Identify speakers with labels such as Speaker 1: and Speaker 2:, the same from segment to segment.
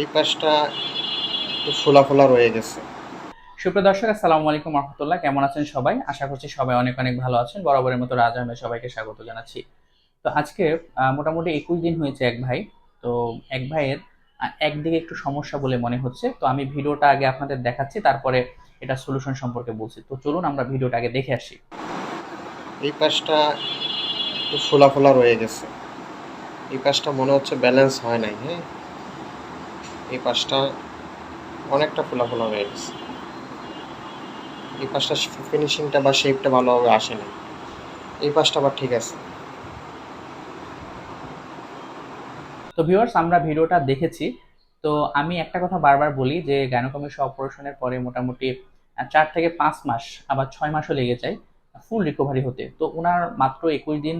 Speaker 1: এই পাশটা একটু ফোলা ফোলা রয়ে গেছে।
Speaker 2: সুপ্রিয় দর্শক আসসালামু আলাইকুম রহমতুল্লাহ। কেমন আছেন সবাই? আশা করছি সবাই অনেক অনেক ভালো আছেন। বরাবরের মতো রাজ আহমেদ সবাইকে স্বাগত জানাচ্ছি। তো আজকে মোটামুটি একুশ দিন হয়েছে এক ভাই। তো এক ভাইয়ের একদিকে একটু সমস্যা বলে মনে হচ্ছে। তো আমি ভিডিওটা আগে আপনাদের দেখাচ্ছি তারপরে এটা সলিউশন সম্পর্কে বলছি। তো চলুন আমরা ভিডিওটা আগে দেখে আসি।
Speaker 1: এই পাশটা একটু ফোলা ফোলা রয়ে গেছে। এই পাশটা মনে হচ্ছে ব্যালেন্স হয় নাই হ্যাঁ? এই পাশটা অনেকটা ফোলা ফোলা হয়ে গেছে। এই পাশটা ফিনিশিংটা বা শেপটা ভালোভাবে আসে না এই পাশটা আবার ঠিক আছে।
Speaker 2: তো ভিউয়ার্স আমরা ভিডিওটা দেখেছি। তো আমি একটা কথা বারবার বলি যে গাইনোকমিশন অপারেশনের পরে মোটামুটি চার থেকে পাঁচ মাস, আবার ছয় মাসও লেগে যায় ফুল রিকভারি হতে। তো ওনার মাত্র একুশ দিন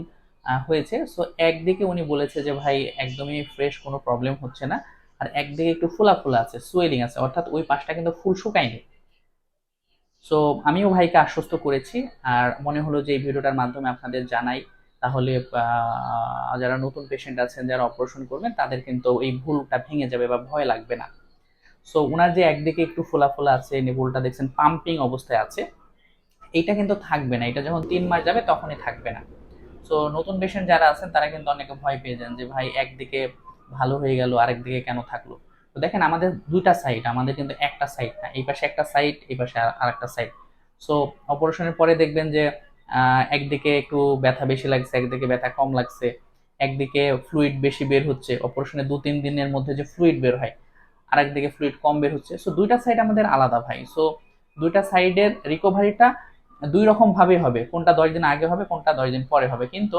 Speaker 2: হয়েছে। সো একদিকে উনি বলেছে যে, ভাই, একদমই ফ্রেশ কোনো প্রবলেম হচ্ছে না। আর একদিকে একটু ফোলা ফোলা আছে, সুয়েলিং আছে, অর্থাৎ ওই পাশটা কিন্তু ফুল শুকায়নি। সো আমিও ভাইকে আশ্বস্ত করেছি, আর মনে হলো যে এই ভিডিওটার মাধ্যমে আপনাদের জানাই, তাহলে যারা নতুন পেশেন্ট আছেন, যারা অপারেশন করবেন, তাদের কিন্তু এই ভুলটা ভেঙে যাবে বা ভয় লাগবে না। সো ওনার যে একদিকে একটু ফোলা ফোলা আছে নেবুলটা দেখছেন পাম্পিং অবস্থায় আছে, এইটা কিন্তু থাকবে না। এটা যখন তিন মাস যাবে, তখনই থাকবে না। সো নতুন পেশেন্ট যারা আছেন, তারা কিন্তু অনেকে ভয় পেয়ে যান যে, ভাই, একদিকে ভালো হয়ে গেল আরেকদিকে কেন থাকল? তো দেখেন আমাদের দুইটা সাইড আমাদের কিন্তু একটা সাইড না, এই পাশে একটা সাইড এই পাশে আর একটা সাইড সো অপারেশনের পরে দেখবেন যে একদিকে একটু ব্যথা বেশি লাগছে, একদিকে ব্যথা কম লাগছে, একদিকে ফ্লুইড বেশি বের হচ্ছে অপারেশনের দু তিন দিনের মধ্যে যে ফ্লুইড বের হয়, আরেকদিকে ফ্লুইড কম বের হচ্ছে। সো দুইটা সাইড আমাদের আলাদা ভাই। সো দুইটা সাইডের রিকভারিটা দুই রকম ভাবে হবে, কোনটা দশ দিন আগে হবে, কোনটা দশ দিন পরে হবে। কিন্তু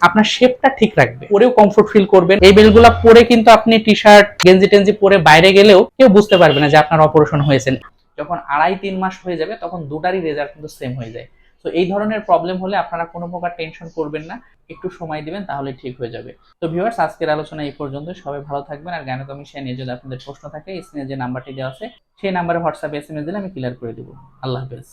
Speaker 2: আপনার শেপটা ঠিক রাখবে। পরেও কমফোর্ট ফিল করবেন। এই বেলগুলা পরে কিন্তু আপনি টি শার্ট গেঞ্জি টেঞ্জি পরে বাইরে গেলেও কেউ বুঝতে পারবে না যে আপনার অপারেশন হয়েছে। যখন আড়াই তিন মাস হয়ে যাবে, তখন দুটারই রেজাল্ট কিন্তু সেম হয়ে যায়। তো এই ধরনের প্রবলেম হলে আপনারা কোনো প্রকার টেনশন করবেন না। একটু সময় দিবেন, তাহলে ঠিক হয়ে যাবে। তো ভিউয়ার্স আজকের আলোচনা এই পর্যন্ত। সবাই ভালো থাকবেন। আর গাইনোকমিশিয়া নিয়ে যদি আপনাদের প্রশ্ন থাকে স্ক্রিনে যে নাম্বারটি দেওয়া আছে, সেই নাম্বারে হোয়াটসঅ্যাপে এসএমএস দিলে আমি ক্লিয়ার করে দেবো। আল্লাহ হাফেজ।